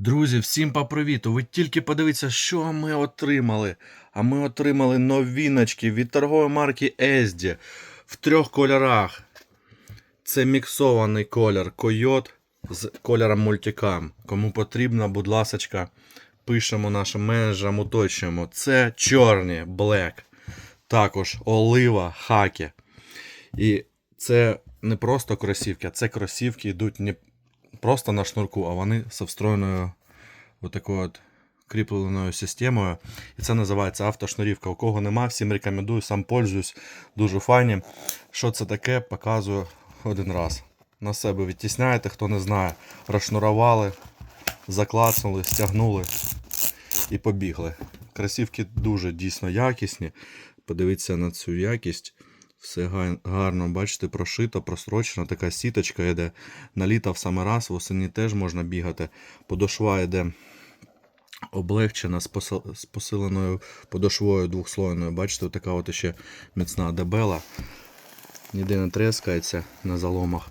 Друзі, всім по привіту! Ви тільки подивіться, що ми отримали. А ми отримали новіночки від торгової марки Ezdi в трьох кольорах. Це міксований колір Койот з кольором Multicam. Кому потрібно, будь ласочка, пишемо нашим менеджерам, уточнюємо. Це чорні Black. Також олива хакі. І це не просто кросівки, а це кросівки йдуть не просто на шнурку, а вони з встроєною отакою от кріпленою системою. І це називається автошнурівка. У кого нема, всім рекомендую, сам пользуюсь, дуже файні. Що це таке, показую один раз. На себе відтісняєте, хто не знає. Розшнурували, заклацнули, стягнули і побігли. Кросівки дуже дійсно якісні. Подивіться на цю якість. Все гарно, бачите, прошито, просрочено, така сіточка йде. Наліта в саме раз, восені теж можна бігати. Подошва йде облегчена з посиленою подошвою двохслойною. Бачите, така от ще міцна дебела. Ніде не трескається на заломах.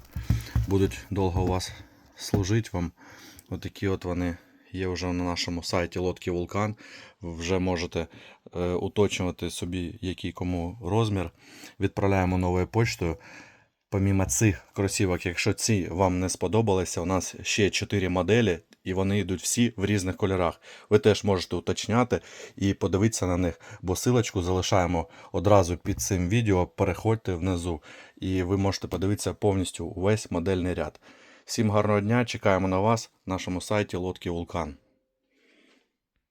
Будуть довго у вас служити вам. Отакі от вони є вже на нашому сайті Лодки Вулкан. Вже можете е, уточнювати собі, який кому розмір. Відправляємо новою почтою. Помімо цих кросівок, якщо ці вам не сподобалися, у нас ще 4 моделі, і вони йдуть всі в різних кольорах. Ви теж можете уточняти і подивитися на них, бо силочку залишаємо одразу під цим відео. Переходьте внизу, і ви можете подивитися повністю весь модельний ряд. Всім гарного дня! Чекаємо на вас на нашому сайті Лодки Вулкан.